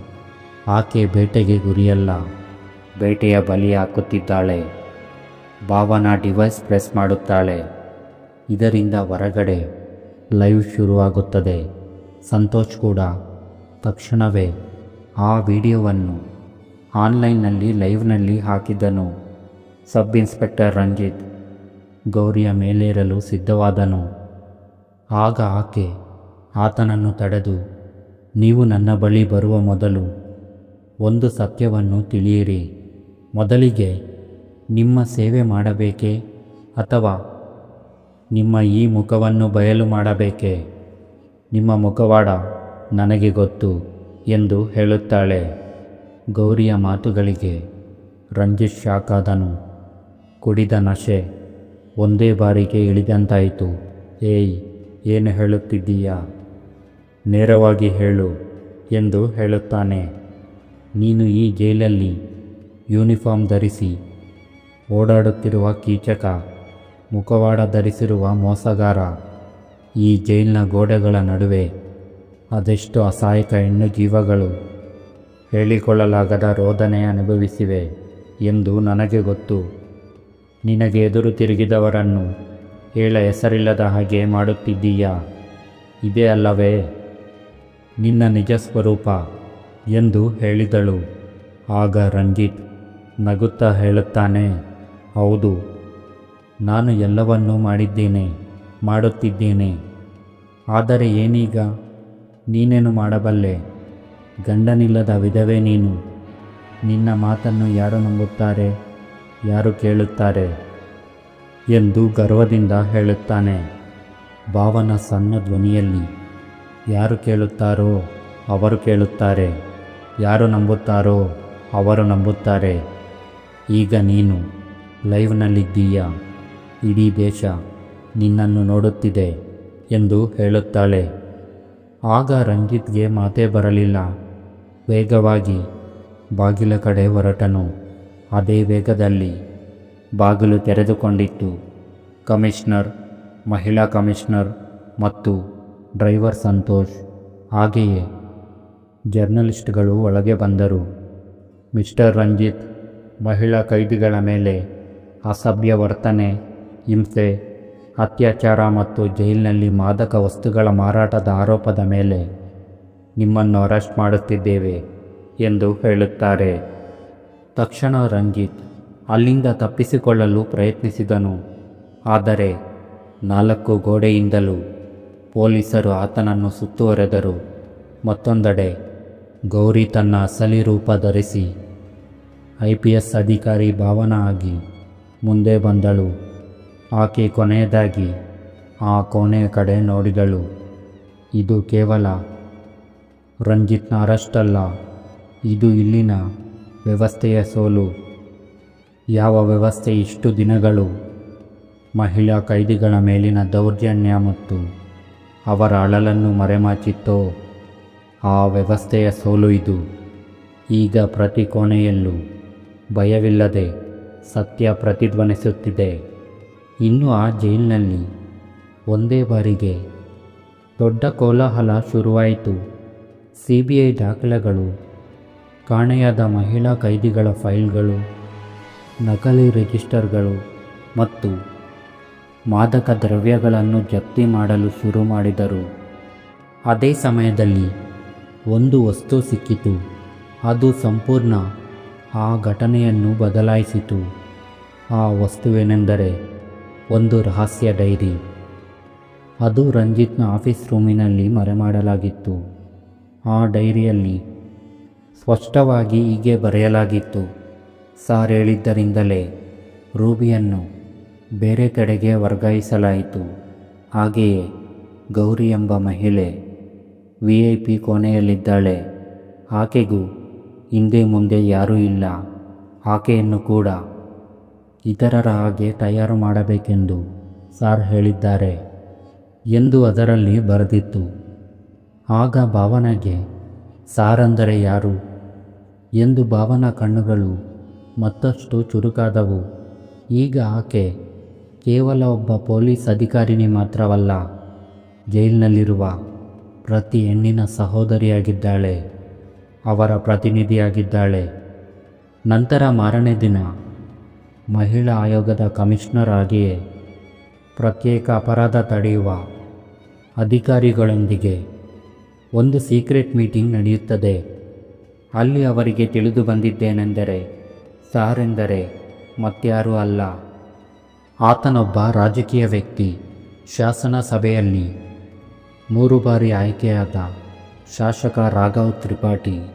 ಆಕೆ ಬೇಟೆಗೆ ಗುರಿಯಲ್ಲ. ಬೇಟೆಯ ಬಲಿ ಹಾಕುತ್ತಿದ್ದಾಳೆ. ಭಾವನ ಡಿವೈಸ್ ಪ್ರೆಸ್ ಮಾಡುತ್ತಾಳೆ. ಇದರಿಂದ ಹೊರಗಡೆ ಲೈವ್ ಶುರುವಾಗುತ್ತದೆ. ಸಂತೋಷ್ ಕೂಡ. ತಕ್ಷಣವೇ ಆ ವಿಡಿಯೋವನ್ನು ಆನ್ಲೈನ್ನಲ್ಲಿ ಲೈವ್ನಲ್ಲಿ ಹಾಕಿದ್ದನು. ಸಬ್ ಇನ್ಸ್ಪೆಕ್ಟರ್ ರಂಜಿತ್ ಗೌರಿಯ ಮೇಲೇರಲು ಸಿದ್ಧವಾದನು. ಆಗ ಆಕೆ ಆತನನ್ನು ತಡೆದು, ನೀವು ನನ್ನ ಬಳಿ ಬರುವ ಮೊದಲು ಒಂದು ಸತ್ಯವನ್ನು ತಿಳಿಯಿರಿ. ಮೊದಲಿಗೆ ನಿಮ್ಮ ಸೇವೆ ಮಾಡಬೇಕೇ ಅಥವಾ ನಿಮ್ಮ ಈ ಮುಖವನ್ನು ಬಯಲು ಮಾಡಬೇಕೇ? ನಿಮ್ಮ ಮುಖವಾಡ ನನಗೆ ಗೊತ್ತು ಎಂದು ಹೇಳುತ್ತಾಳೆ. ಗೌರಿಯ ಮಾತುಗಳಿಗೆ ರಂಜಿತ್ ಶಾಕಾದನು ಕುಡಿದ ನಶೆ ಒಂದೇ ಬಾರಿಗೆ ಇಳಿದಂತಾಯಿತು. ಏಯ್, ಏನು ಹೇಳುತ್ತಿದ್ದೀಯಾ? ನೇರವಾಗಿ ಹೇಳು ಎಂದು ಹೇಳುತ್ತಾನೆ. ನೀನು ಈ ಜೈಲಲ್ಲಿ ಯೂನಿಫಾರ್ಮ್ ಧರಿಸಿ ಓಡಾಡುತ್ತಿರುವ ಕೀಚಕ, ಮುಖವಾಡ ಧರಿಸಿರುವ ಮೋಸಗಾರ, ಈ ಜೈಲಿನ ಗೋಡೆಗಳ ನಡುವೆ ಅದೆಷ್ಟು ಅಸಹಾಯಕ ಹೆಣ್ಣು ಜೀವಗಳು ಹೇಳಿಕೊಳ್ಳಲಾಗದ ರೋದನೆ ಅನುಭವಿಸಿವೆ ಎಂದು ನನಗೆ ಗೊತ್ತು. ನಿನಗೆ ಎದುರು ತಿರುಗಿದವರನ್ನು ಹೇಳ ಹೆಸರಿಲ್ಲದ ಹಾಗೆ ಮಾಡುತ್ತಿದ್ದೀಯಾ? ಇದೇ ಅಲ್ಲವೇ? ನಿನ್ನ ನಿಜ ಸ್ವರೂಪ ಎಂದು ಹೇಳಿದಳು. ಆಗ ರಂಜಿತ್ ನಗುತ್ತಾ ಹೇಳುತ್ತಾನೆ, ಹೌದು, ನಾನು ಎಲ್ಲವನ್ನೂ ಮಾಡಿದ್ದೇನೆ, ಮಾಡುತ್ತಿದ್ದೇನೆ. ಆದರೆ ಏನೀಗ? ನೀನೇನು ಮಾಡಬಲ್ಲೆ? ಗಂಡನಿಲ್ಲದ ವಿಧವೇ ನೀನು. ನಿನ್ನ ಮಾತನ್ನು ಯಾರು ನಂಬುತ್ತಾರೆ? ಯಾರು ಕೇಳುತ್ತಾರೆ? ಎಂದು ಗರ್ವದಿಂದ ಹೇಳುತ್ತಾನೆ. ಭಾವನ ಸಣ್ಣ ಧ್ವನಿಯಲ್ಲಿ, ಯಾರು ಕೇಳುತ್ತಾರೋ ಅವರು ಕೇಳುತ್ತಾರೆ. ಯಾರು ನಂಬುತ್ತಾರೋ ಅವರು ನಂಬುತ್ತಾರೆ. ಈಗ ನೀನು ಲೈವ್ನಲ್ಲಿದ್ದೀಯ? ಇಡೀ ದೇಶ ನಿನ್ನನ್ನು ನೋಡುತ್ತಿದೆ ಎಂದು ಹೇಳುತ್ತಾಳೆ. ಆಗ ರಂಜಿತ್ಗೆ ಮಾತೇ ಬರಲಿಲ್ಲ. ವೇಗವಾಗಿ ಬಾಗಿಲ ಕಡೆ ಹೊರಟನು. ಅದೇ ವೇಗದಲ್ಲಿ ಬಾಗಿಲು ತೆರೆದುಕೊಂಡಿತ್ತು. ಕಮಿಷನರ್, ಮಹಿಳಾ ಕಮಿಷನರ್ ಮತ್ತು ಡ್ರೈವರ್ ಸಂತೋಷ್ ಹಾಗೆಯೇ ಜರ್ನಲಿಸ್ಟ್ಗಳು ಒಳಗೆ ಬಂದರು. ಮಿಸ್ಟರ್ ರಂಜಿತ್, ಮಹಿಳಾ ಕೈದಿಗಳ ಮೇಲೆ ಅಸಭ್ಯ ವರ್ತನೆ, ಹಿಂಸೆ, ಅತ್ಯಾಚಾರ ಮತ್ತು ಜೈಲಿನಲ್ಲಿ ಮಾದಕ ವಸ್ತುಗಳ ಮಾರಾಟದ ಆರೋಪದ ಮೇಲೆ ನಿಮ್ಮನ್ನು ಅರೆಸ್ಟ್ ಮಾಡುತ್ತಿದ್ದೇವೆ ಎಂದು ಹೇಳುತ್ತಾರೆ. ತಕ್ಷಣ ರಂಜಿತ್ ಅಲ್ಲಿಂದ ತಪ್ಪಿಸಿಕೊಳ್ಳಲು ಪ್ರಯತ್ನಿಸಿದನು. ಆದರೆ ನಾಲ್ಕು ಗೋಡೆಯಿಂದಲೂ ಪೊಲೀಸರು ಆತನನ್ನು ಸುತ್ತುವರೆದರು. ಮತ್ತೊಂದೆಡೆ ಗೌರಿ ತನ್ನ ಅಸಲಿ ರೂಪ ಧರಿಸಿ ಐ ಪಿ ಎಸ್ ಅಧಿಕಾರಿ ಭಾವನ ಆಗಿ ಮುಂದೆ ಬಂದಳು. ಆಕೆ ಕೊನೆಯದಾಗಿ ಆ ಕೋಣೆಯ ಕಡೆ ನೋಡಿದಳು. ಇದು ಕೇವಲ ರಂಜಿತ್ನ ಅರೆಸ್ಟ್ ಇದು ಇಲ್ಲಿನ ವ್ಯವಸ್ಥೆಯ ಸೋಲು. ಯಾವ ವ್ಯವಸ್ಥೆ ಇಷ್ಟು ದಿನಗಳು? ಮಹಿಳಾ ಕೈದಿಗಳ ಮೇಲಿನ ದೌರ್ಜನ್ಯ ಮತ್ತು ಅವರ ಅಳಲನ್ನು ಮರೆಮಾಚಿತ್ತೋ? ಆ ವ್ಯವಸ್ಥೆಯ ಸೋಲು ಇದು. ಈಗ ಪ್ರತಿ ಕೋಣೆಯಲ್ಲೂ ಭಯವಿಲ್ಲದೆ ಸತ್ಯ ಪ್ರತಿಧ್ವನಿಸುತ್ತಿದೆ. ಇನ್ನು ಆ ಜೈಲಿನಲ್ಲಿ ಒಂದೇ ಬಾರಿಗೆ ದೊಡ್ಡ ಕೋಲಾಹಲ ಶುರುವಾಯಿತು. ಸಿ ಬಿ ಐ ದಾಖಲೆಗಳು, ಕಾಣೆಯಾದ ಮಹಿಳಾ ಕೈದಿಗಳ ಫೈಲ್ಗಳು, ನಕಲಿ ರಿಜಿಸ್ಟರ್ಗಳು ಮತ್ತು ಮಾದಕ ದ್ರವ್ಯಗಳನ್ನು ಜಪ್ತಿ ಮಾಡಲು ಶುರು ಮಾಡಿದರು. ಅದೇ ಸಮಯದಲ್ಲಿ ಒಂದು ವಸ್ತು ಸಿಕ್ಕಿತು. ಅದು ಸಂಪೂರ್ಣ. ಆ ಘಟನೆಯನ್ನು ಬದಲಾಯಿಸಿತು. ಆ ವಸ್ತುವೇನೆಂದರೆ ಒಂದು ರಹಸ್ಯ ಡೈರಿ. ಅದು ರಂಜಿತ್ನ ಆಫೀಸ್ ರೂಮಿನಲ್ಲಿ ಮರೆಮಾಡಲಾಗಿತ್ತು. ಆ ಡೈರಿಯಲ್ಲಿ ಸ್ಪಷ್ಟವಾಗಿ ಹೀಗೆ ಬರೆಯಲಾಗಿತ್ತು. ಸಾರ್ ಹೇಳಿದ್ದರಿಂದಲೇ ರೂಬಿಯನ್ನು ಬೇರೆ ಕಡೆಗೆ ವರ್ಗಾಯಿಸಲಾಯಿತು. ಹಾಗೆಯೇ ಗೌರಿ ಎಂಬ ಮಹಿಳೆ ವಿ ಐ ಪಿ ಕೋಣೆಯಲ್ಲಿದ್ದಾಳೆ ಆಕೆಗೂ ಹಿಂದೆ ಮುಂದೆ ಯಾರೂ ಇಲ್ಲ. ಆಕೆಯನ್ನು ಕೂಡ ಇತರರ ಹಾಗೆ ತಯಾರು ಮಾಡಬೇಕೆಂದು ಸಾರ್ ಹೇಳಿದ್ದಾರೆ ಎಂದು ಅದರಲ್ಲಿ ಬರೆದಿತ್ತು. ಆಗ ಭಾವನೆಗೆ, ಸಾರಂದರೆ ಯಾರು? ಎಂದು ಭಾವನ ಕಣ್ಣುಗಳು ಮತ್ತಷ್ಟು ಚುರುಕಾದವು. ಈಗ ಆಕೆ ಕೇವಲ ಒಬ್ಬ ಪೊಲೀಸ್ ಅಧಿಕಾರಿನಿ ಮಾತ್ರವಲ್ಲ, ಜೈಲಿನಲ್ಲಿರುವ ಪ್ರತಿ ಹೆಣ್ಣಿನ ಸಹೋದರಿಯಾಗಿದ್ದಾಳೆ, ಅವರ ಪ್ರತಿನಿಧಿಯಾಗಿದ್ದಾಳೆ. ನಂತರ ಮಾರನೇ ದಿನ, ಮಹಿಳಾ ಆಯೋಗದ ಕಮಿಷನರ್ ಆಗಿಯೇ ಪ್ರತ್ಯೇಕ ಅಪರಾಧ ತಡೆಯುವ ಅಧಿಕಾರಿಗಳೊಂದಿಗೆ ಒಂದು ಸೀಕ್ರೆಟ್ ಮೀಟಿಂಗ್ ನಡೆಯುತ್ತದೆ. ಅಲ್ಲಿ ಅವರಿಗೆ ತಿಳಿದು ಬಂದಿದ್ದೇನೆಂದರೆ, ಸಾರೆಂದರೆ ಮತ್ಯಾರೂ ಅಲ್ಲ. ಆತನೊಬ್ಬ ರಾಜಕೀಯ ವ್ಯಕ್ತಿ ಶಾಸನ ಸಭೆಯಲ್ಲಿ ಮೂರು ಬಾರಿ ಆಯ್ಕೆಯಾದ ಶಾಸಕ ರಾಘವ್ ತ್ರಿಪಾಠಿ,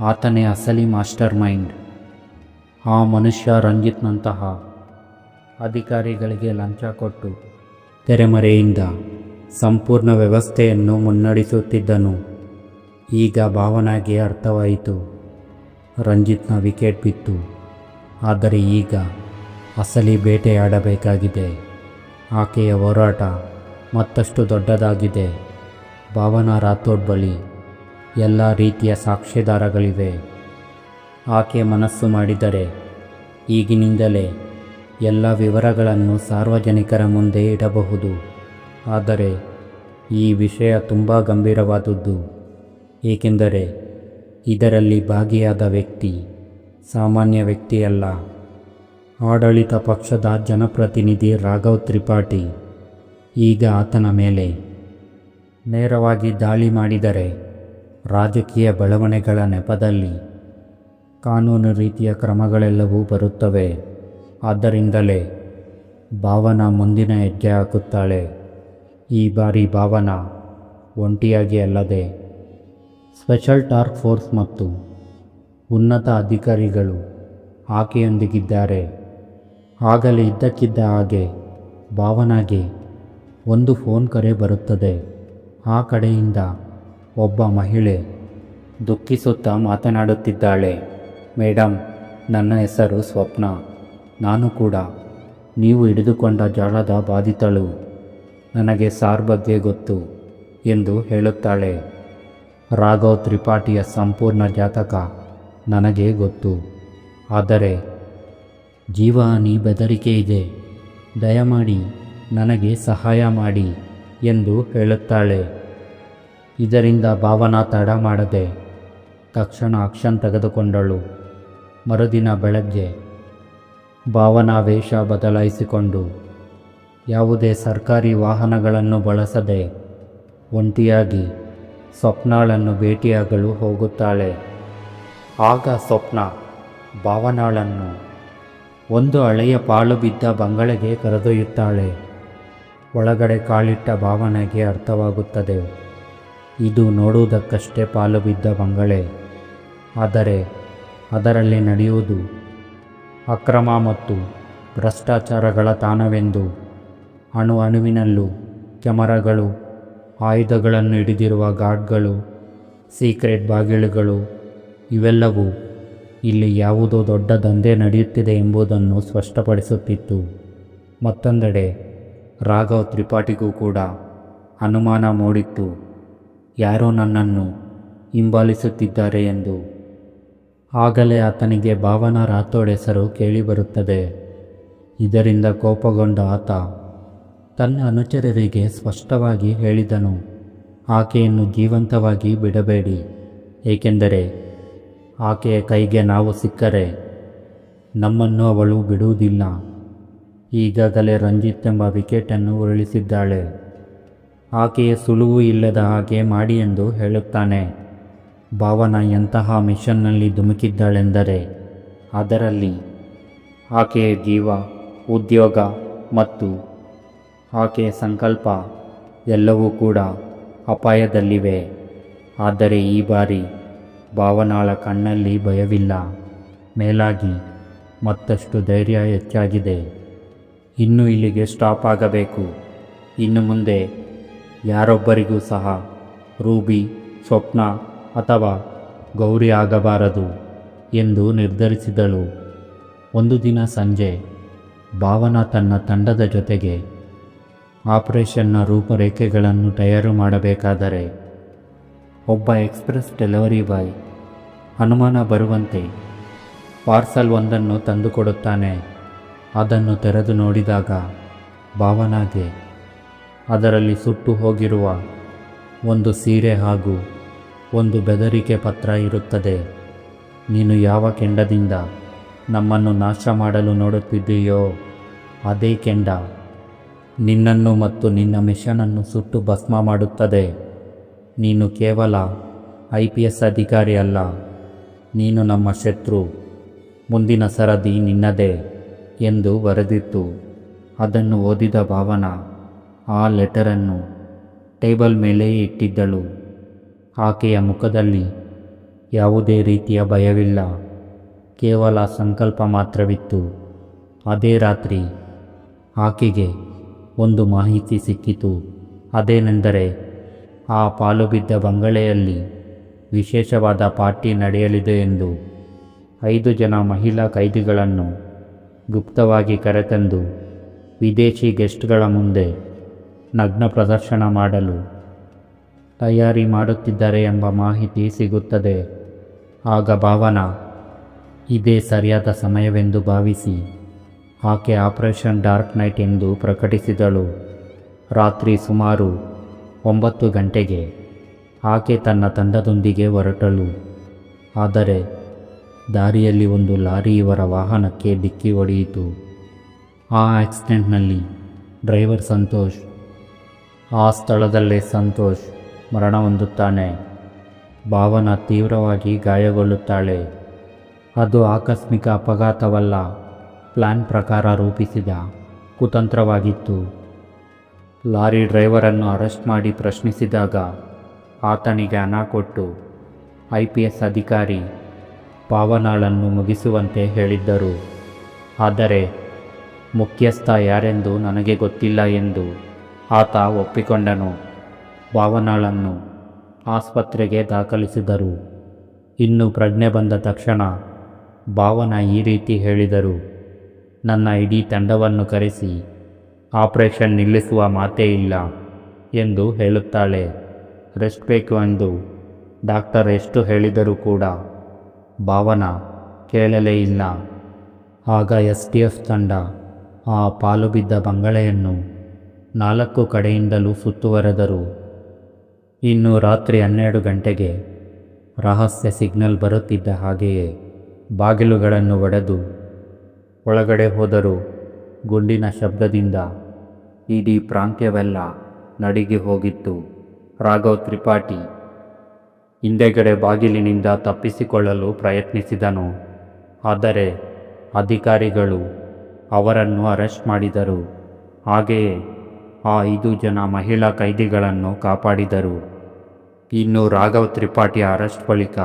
ಆತನೇ ಅಸಲಿ ಮಾಸ್ಟರ್ ಮೈಂಡ್. ಆ ಮನುಷ್ಯ ರಂಜಿತ್ನಂತಹ ಅಧಿಕಾರಿಗಳಿಗೆ ಲಂಚ ಕೊಟ್ಟು ತೆರೆಮರೆಯಿಂದ ಸಂಪೂರ್ಣ ವ್ಯವಸ್ಥೆಯನ್ನು ಮುನ್ನಡೆಸುತ್ತಿದ್ದನು. ಈಗ ಭಾವನಾಗೆ ಅರ್ಥವಾಯಿತು, ರಂಜಿತ್ನ ವಿಕೆಟ್ ಬಿತ್ತು. ಆದರೆ ಈಗ ಅಸಲಿ ಬೇಟೆಯಾಡಬೇಕಾಗಿದೆ. ಆಕೆಯ ಹೋರಾಟ ಮತ್ತಷ್ಟು ದೊಡ್ಡದಾಗಿದೆ. ಭಾವನಾ ರಾಥೋಡ್ ಬಳಿ ಎಲ್ಲ ರೀತಿಯ ಸಾಕ್ಷ್ಯಾಧಾರಗಳಿವೆ. ಆಕೆ ಮನಸ್ಸು ಮಾಡಿದರೆ ಈಗಿನಿಂದಲೇ ಎಲ್ಲ ವಿವರಗಳನ್ನು ಸಾರ್ವಜನಿಕರ ಮುಂದೆ ಇಡಬಹುದು. ಆದರೆ ಈ ವಿಷಯ ತುಂಬ ಗಂಭೀರವಾದದ್ದು. ಏಕೆಂದರೆ ಇದರಲ್ಲಿ ಭಾಗಿಯಾದ ವ್ಯಕ್ತಿ ಸಾಮಾನ್ಯ ವ್ಯಕ್ತಿಯಲ್ಲ. ಆಡಳಿತ ಪಕ್ಷದ ಜನಪ್ರತಿನಿಧಿ ರಾಘವ್ ತ್ರಿಪಾಠಿ ಈಗ ಆತನ ಮೇಲೆ ನೇರವಾಗಿ ದಾಳಿ ಮಾಡಿದರೆ ರಾಜಕೀಯ ಬೆಳವಣಿಗೆಗಳ ನೆಪದಲ್ಲಿ ಕಾನೂನು ರೀತಿಯ ಕ್ರಮಗಳೆಲ್ಲವೂ ಬರುತ್ತವೆ. ಆದ್ದರಿಂದಲೇ ಭಾವನಾ ಮುಂದಿನ ಹೆಜ್ಜೆ ಹಾಕುತ್ತಾಳೆ. ಈ ಬಾರಿ ಭಾವನಾ ಒಂಟಿಯಾಗಿ ಅಲ್ಲದೆ ಸ್ಪೆಷಲ್ ಟಾರ್ಕ್ ಫೋರ್ಸ್ ಮತ್ತು ಉನ್ನತ ಅಧಿಕಾರಿಗಳು ಆಕೆಯೊಂದಿಗಿದ್ದಾರೆ. ಆಗಲೇ ಇದ್ದಕ್ಕಿದ್ದ ಹಾಗೆ ಭಾವನಾಗೆ ಒಂದು ಫೋನ್ ಕರೆ ಬರುತ್ತದೆ. ಆ ಕಡೆಯಿಂದ ಒಬ್ಬ ಮಹಿಳೆ ದುಃಖಿಸುತ್ತಾ ಮಾತನಾಡುತ್ತಿದ್ದಾಳೆ. ಮೇಡಮ್ ನನ್ನ ಹೆಸರು ಸ್ವಪ್ನ. ನಾನು ಕೂಡ ನೀವು ಹಿಡಿದುಕೊಂಡ ಜಾಲದ ಬಾಧಿತಳು. ನನಗೆ ಸಾರ್ ಬಗ್ಗೆ ಗೊತ್ತು ಎಂದು ಹೇಳುತ್ತಾಳೆ. ರಾಘವ್ ತ್ರಿಪಾಠಿಯ ಸಂಪೂರ್ಣ ಜಾತಕ ನನಗೆ ಗೊತ್ತು. ಆದರೆ ಜೀವಹಾನಿ ಬೆದರಿಕೆ ಇದೆ. ದಯಮಾಡಿ ನನಗೆ ಸಹಾಯ ಮಾಡಿ ಎಂದು ಹೇಳುತ್ತಾಳೆ. ಇದರಿಂದ ಭಾವನಾ ತಡ ಮಾಡದೆ ತಕ್ಷಣ ಆಕ್ಷನ್ ತೆಗೆದುಕೊಂಡಳು. ಮರುದಿನ ಬೆಳಗ್ಗೆ ಭಾವನಾ ವೇಷ ಬದಲಾಯಿಸಿಕೊಂಡು, ಯಾವುದೇ ಸರ್ಕಾರಿ ವಾಹನಗಳನ್ನು ಬಳಸದೆ ಒಂಟಿಯಾಗಿ ಸ್ವಪ್ನಾಳನ್ನು ಭೇಟಿಯಾಗಲು ಹೋಗುತ್ತಾಳೆ. ಆಗ ಸ್ವಪ್ನ ಭಾವನಾಳನ್ನು ಒಂದು ಹಳೆಯ ಪಾಳು ಬಿದ್ದ ಬಂಗಳೆಗೆ ಕರೆದೊಯ್ಯುತ್ತಾಳೆ. ಒಳಗಡೆ ಕಾಲಿಟ್ಟ ಭಾವನೆಗೆ ಅರ್ಥವಾಗುತ್ತದೆ. ಇದು ನೋಡುವುದಕ್ಕಷ್ಟೇ ಪಾಲು ಬಿದ್ದ ಬಂಗಲೆ ಆದರೆ ಅದರಲ್ಲಿ ನಡೆಯುವುದು ಅಕ್ರಮ ಮತ್ತು ಭ್ರಷ್ಟಾಚಾರಗಳ ತಾಣವೆಂದು ಅಣು ಅಣುವಿನಲ್ಲೂ ಕ್ಯಾಮರಾಗಳು, ಆಯುಧಗಳನ್ನು ಹಿಡಿದಿರುವ ಗಾರ್ಡ್ಗಳು, ಸೀಕ್ರೆಟ್ ಬಾಗಿಲುಗಳು ಇವೆಲ್ಲವೂ ಇಲ್ಲಿ ಯಾವುದೋ ದೊಡ್ಡ ದಂಧೆ ನಡೆಯುತ್ತಿದೆ ಎಂಬುದನ್ನು ಸ್ಪಷ್ಟಪಡಿಸುತ್ತಿತ್ತು. ಮತ್ತೊಂದೆಡೆ ರಾಘವ್ ತ್ರಿಪಾಠಿಗೂ ಕೂಡ ಅನುಮಾನ ಮೂಡಿತ್ತು. ಯಾರೋ ನನ್ನನ್ನು ಹಿಂಬಾಲಿಸುತ್ತಿದ್ದಾರೆ ಎಂದು. ಆಗಲೇ ಆತನಿಗೆ ಭಾವನಾ ರಾಥೋಡ್ ಹೆಸರು ಕೇಳಿಬರುತ್ತದೆ. ಇದರಿಂದ ಕೋಪಗೊಂಡ ಆತ ತನ್ನ ಅನುಚರರಿಗೆ ಸ್ಪಷ್ಟವಾಗಿ ಹೇಳಿದನು. ಆಕೆಯನ್ನು ಜೀವಂತವಾಗಿ ಬಿಡಬೇಡಿ, ಏಕೆಂದರೆ ಆಕೆಯ ಕೈಗೆ ನಾವು ಸಿಕ್ಕರೆ ನಮ್ಮನ್ನು ಅವಳು ಬಿಡುವುದಿಲ್ಲ. ಈಗಾಗಲೇ ರಂಜಿತ್ ಎಂಬ ವಿಕೆಟನ್ನು ಉರುಳಿಸಿದ್ದಾಳೆ. ಆಕೆಯ ಸುಳುವು ಇಲ್ಲದ ಹಾಗೆ ಮಾಡಿ ಎಂದು ಹೇಳುತ್ತಾನೆ. ಭಾವನ ಎಂತಹ ಮಿಷನ್ನಲ್ಲಿ ಧುಮುಕಿದ್ದಾಳೆಂದರೆ ಅದರಲ್ಲಿ ಆಕೆಯ ಜೀವ, ಉದ್ಯೋಗ ಮತ್ತು ಆಕೆಯ ಸಂಕಲ್ಪ ಎಲ್ಲವೂ ಕೂಡ ಅಪಾಯದಲ್ಲಿವೆ. ಆದರೆ ಈ ಬಾರಿ ಭಾವನಾಳ ಕಣ್ಣಲ್ಲಿ ಭಯವಿಲ್ಲ. ಮೇಲಾಗಿ ಮತ್ತಷ್ಟು ಧೈರ್ಯ ಹೆಚ್ಚಾಗಿದೆ. ಇನ್ನು ಇಲ್ಲಿಗೆ ಸ್ಟಾಪ್ ಆಗಬೇಕು. ಇನ್ನು ಮುಂದೆ ಯಾರೊಬ್ಬರಿಗೂ ಸಹ ರೂಬಿ, ಸ್ವಪ್ನ ಅಥವಾ ಗೌರಿ ಆಗಬಾರದು ಎಂದು ನಿರ್ಧರಿಸಿದಳು. ಒಂದು ದಿನ ಸಂಜೆ ಭಾವನಾ ತನ್ನ ತಂಡದ ಜೊತೆಗೆ ಆಪರೇಷನ್ನ ರೂಪರೇಖೆಗಳನ್ನು ತಯಾರು ಮಾಡಬೇಕಾದರೆ ಒಬ್ಬ ಎಕ್ಸ್ಪ್ರೆಸ್ ಡೆಲಿವರಿ ಬಾಯ್ ಅನುಮಾನ ಬರುವಂತೆ ಪಾರ್ಸಲ್ ಒಂದನ್ನು ತಂದುಕೊಡುತ್ತಾನೆ. ಅದನ್ನು ತೆರೆದು ನೋಡಿದಾಗ ಭಾವನಾಗೆ ಅದರಲ್ಲಿ ಸುಟ್ಟು ಹೋಗಿರುವ ಒಂದು ಸೀರೆ ಹಾಗೂ ಒಂದು ಬೆದರಿಕೆ ಪತ್ರ ಇರುತ್ತದೆ. ನೀನು ಯಾವ ಕೆಂಡದಿಂದ ನಮ್ಮನ್ನು ನಾಶ ಮಾಡಲು ನೋಡುತ್ತಿದ್ದೀಯೋ ಅದೇ ಕೆಂಡ ನಿನ್ನನ್ನು ಮತ್ತು ನಿನ್ನ ಮಿಷನನ್ನು ಸುಟ್ಟು ಭಸ್ಮ ಮಾಡುತ್ತದೆ. ನೀನು ಕೇವಲ ಐ ಪಿ ಎಸ್ ಅಧಿಕಾರಿ ಅಲ್ಲ. ನೀನು ನಮ್ಮ ಶತ್ರು. ಮುಂದಿನ ಸರದಿ ನಿನ್ನದೇ. ಎಂದು ಬರೆದಿತ್ತು. ಅದನ್ನು ಓದಿದ ಭಾವನ ಆ ಲೆಟರನ್ನು ಟೇಬಲ್ ಮೇಲೆಯೇ ಇಟ್ಟಿದ್ದಳು. ಆಕೆಯ ಮುಖದಲ್ಲಿ ಯಾವುದೇ ರೀತಿಯ ಭಯವಿಲ್ಲ. ಕೇವಲ ಸಂಕಲ್ಪ ಮಾತ್ರವಿತ್ತು. ಅದೇ ರಾತ್ರಿ ಆಕೆಗೆ ಒಂದು ಮಾಹಿತಿ ಸಿಕ್ಕಿತು. ಅದೇನೆಂದರೆ ಆ ಪಾಲು ಬಿದ್ದ ಬಂಗಳೆಯಲ್ಲಿ ವಿಶೇಷವಾದ ಪಾರ್ಟಿ ನಡೆಯಲಿದೆ ಎಂದು ಐದು ಜನ ಮಹಿಳಾ ಕೈದಿಗಳನ್ನು ಗುಪ್ತವಾಗಿ ಕರೆತಂದು ವಿದೇಶಿ ಗೆಸ್ಟ್ಗಳ ಮುಂದೆ ನಗ್ನ ಪ್ರದರ್ಶನ ಮಾಡಲು ತಯಾರಿ ಮಾಡುತ್ತಿದ್ದಾರೆ ಎಂಬ ಮಾಹಿತಿ ಸಿಗುತ್ತದೆ. ಆಗ ಭಾವನ, ಇದೇ ಸರಿಯಾದ ಸಮಯವೆಂದು ಭಾವಿಸಿ ಆಕೆ ಆಪರೇಷನ್ ಡಾರ್ಕ್ ನೈಟ್ ಎಂದು ಪ್ರಕಟಿಸಿದಳು. ರಾತ್ರಿ ಸುಮಾರು ಒಂಬತ್ತು ಗಂಟೆಗೆ ಆಕೆ ತನ್ನ ತಂಡದೊಂದಿಗೆ ಹೊರಟಳು. ಆದರೆ ದಾರಿಯಲ್ಲಿ ಒಂದು ಲಾರಿ ಇವರ ವಾಹನಕ್ಕೆ ಡಿಕ್ಕಿ ಹೊಡೆಯಿತು. ಆ ಆಕ್ಸಿಡೆಂಟ್ನಲ್ಲಿ ಡ್ರೈವರ್ ಸಂತೋಷ್, ಆ ಸ್ಥಳದಲ್ಲೇ ಸಂತೋಷ್ ಮರಣ ಹೊಂದುತ್ತಾನೆ. ಭಾವನ ತೀವ್ರವಾಗಿ ಗಾಯಗೊಳ್ಳುತ್ತಾಳೆ. ಅದು ಆಕಸ್ಮಿಕ ಅಪಘಾತವಲ್ಲ, ಪ್ಲಾನ್ ಪ್ರಕಾರ ರೂಪಿಸಿದ ಕುತಂತ್ರವಾಗಿತ್ತು. ಲಾರಿ ಡ್ರೈವರನ್ನು ಅರೆಸ್ಟ್ ಮಾಡಿ ಪ್ರಶ್ನಿಸಿದಾಗ ಆತನಿಗೆ ಹಣ ಕೊಟ್ಟು ಐ ಪಿ ಎಸ್ ಅಧಿಕಾರಿ ಪಾವನಾಳನ್ನು ಮುಗಿಸುವಂತೆ ಹೇಳಿದ್ದರು. ಆದರೆ ಮುಖ್ಯಸ್ಥ ಯಾರೆಂದು ನನಗೆ ಗೊತ್ತಿಲ್ಲ ಎಂದು ಆತ ಒಪ್ಪಿಕೊಂಡನು. ಪಾವನಾಳನ್ನು ಆಸ್ಪತ್ರೆಗೆ ದಾಖಲಿಸಿದರು. ಇನ್ನು ಪ್ರಜ್ಞೆ ಬಂದ ತಕ್ಷಣ ಭಾವನ ಈ ರೀತಿ ಹೇಳಿದರು. ನನ್ನ ಇಡೀ ತಂಡವನ್ನು ಕರೆಸಿ ಆಪರೇಷನ್ ನಿಲ್ಲಿಸುವ ಮಾತೇ ಇಲ್ಲ ಎಂದು ಹೇಳುತ್ತಾಳೆ. ರೆಸ್ಟ್ ಬೇಕು ಎಂದು ಡಾಕ್ಟರ್ ಎಷ್ಟು ಹೇಳಿದರೂ ಕೂಡ ಭಾವನ ಕೇಳಲೇ ಇಲ್ಲ. ಆಗ ಎಸ್ ಟಿ ಎಫ್ ತಂಡ ಆ ಪಾಲು ಬಿದ್ದ ಬಂಗಳೆಯನ್ನು ನಾಲ್ಕು ಕಡೆಯಿಂದಲೂ ಸುತ್ತುವರೆದರು. ಇನ್ನು ರಾತ್ರಿ ಹನ್ನೆರಡು ಗಂಟೆಗೆ ರಹಸ್ಯ ಸಿಗ್ನಲ್ ಬರುತ್ತಿದ್ದ ಹಾಗೆಯೇ ಬಾಗಿಲುಗಳನ್ನು ಒಡೆದು ಒಳಗಡೆ ಹೋದರು. ಗುಂಡಿನ ಶಬ್ದದಿಂದ ಇಡೀ ಪ್ರಾಂತ್ಯವೆಲ್ಲ ನಡಿಗೆ ಹೋಗಿತ್ತು. ರಾಘವ್ ತ್ರಿಪಾಠಿ ಹಿಂದೆಗಡೆ ಬಾಗಿಲಿನಿಂದ ತಪ್ಪಿಸಿಕೊಳ್ಳಲು ಪ್ರಯತ್ನಿಸಿದನು. ಆದರೆ ಅಧಿಕಾರಿಗಳು ಅವರನ್ನು ಅರೆಸ್ಟ್ ಮಾಡಿದರು. ಹಾಗೆಯೇ ಆ ಐದು ಜನ ಮಹಿಳಾ ಕೈದಿಗಳನ್ನು ಕಾಪಾಡಿದರು. ಇನ್ನು ರಾಘವ್ ತ್ರಿಪಾಠಿ ಅರೆಸ್ಟ್ ಬಳಿಕ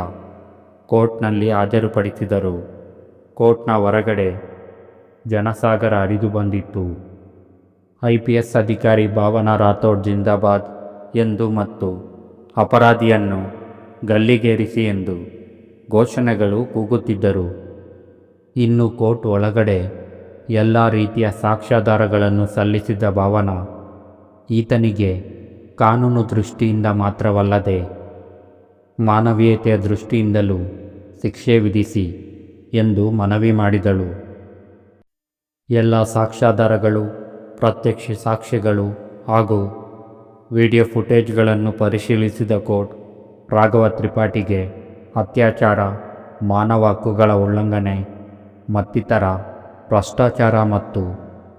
ಕೋರ್ಟ್ನಲ್ಲಿ ಹಾಜರುಪಡಿಸಿದರು. ಕೋರ್ಟ್ನ ಹೊರಗಡೆ ಜನಸಾಗರ ಹರಿದು ಬಂದಿತ್ತು. ಐ ಪಿ ಎಸ್ ಅಧಿಕಾರಿ ಭಾವನಾ ರಾಥೋಡ್ ಜಿಂದಾಬಾದ್ ಎಂದು ಮತ್ತು ಅಪರಾಧಿಯನ್ನು ಗಲ್ಲಿಗೇರಿಸಿ ಎಂದು ಘೋಷಣೆಗಳು ಕೂಗುತ್ತಿದ್ದರು. ಇನ್ನು ಕೋರ್ಟ್ ಒಳಗಡೆ ಎಲ್ಲ ರೀತಿಯ ಸಾಕ್ಷ್ಯಾಧಾರಗಳನ್ನು ಸಲ್ಲಿಸಿದ ಭಾವನ ಈತನಿಗೆ ಕಾನೂನು ದೃಷ್ಟಿಯಿಂದ ಮಾತ್ರವಲ್ಲದೆ ಮಾನವೀಯತೆಯ ದೃಷ್ಟಿಯಿಂದಲೂ ಶಿಕ್ಷೆ ವಿಧಿಸಿ ಎಂದು ಮನವಿ ಮಾಡಿದಳು. ಎಲ್ಲ ಸಾಕ್ಷ್ಯಾಧಾರಗಳು, ಪ್ರತ್ಯಕ್ಷ ಸಾಕ್ಷ್ಯಗಳು ಹಾಗೂ ವಿಡಿಯೋ ಫುಟೇಜ್ಗಳನ್ನು ಪರಿಶೀಲಿಸಿದ ಕೋರ್ಟ್ ರಾಘವ ತ್ರಿಪಾಠಿಗೆ ಅತ್ಯಾಚಾರ, ಮಾನವ ಹಕ್ಕುಗಳ ಉಲ್ಲಂಘನೆ, ಮತ್ತಿತರ ಭ್ರಷ್ಟಾಚಾರ ಮತ್ತು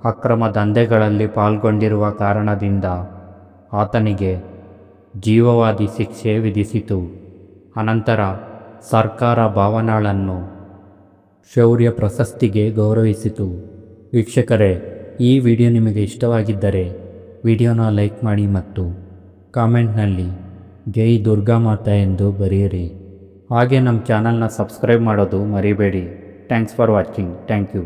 ಅಕ್ರಮ ದಂಧೆಗಳಲ್ಲಿ ಪಾಲ್ಗೊಂಡಿರುವ ಕಾರಣದಿಂದ ಆತನಿಗೆ ಜೀವವಾದಿ ಶಿಕ್ಷೆ ವಿಧಿಸಿತು. ಅನಂತರ ಸರ್ಕಾರ ಭಾವನಾಳನ್ನು ಶೌರ್ಯ ಪ್ರಶಸ್ತಿಗೆ ಗೌರವಿಸಿತು. ವೀಕ್ಷಕರೇ, ಈ ವಿಡಿಯೋ ನಿಮಗೆ ಇಷ್ಟವಾಗಿದ್ದರೆ ವಿಡಿಯೋನ ಲೈಕ್ ಮಾಡಿ ಮತ್ತು ಕಾಮೆಂಟ್ನಲ್ಲಿ ಜೈ ದುರ್ಗಾ ಮಾತಾ ಎಂದು ಬರೆಯಿರಿ. ಹಾಗೆ ನಮ್ಮ ಚಾನಲ್ನ ಸಬ್ಸ್ಕ್ರೈಬ್ ಮಾಡೋದು ಮರಿಬೇಡಿ. Thanks for watching thank you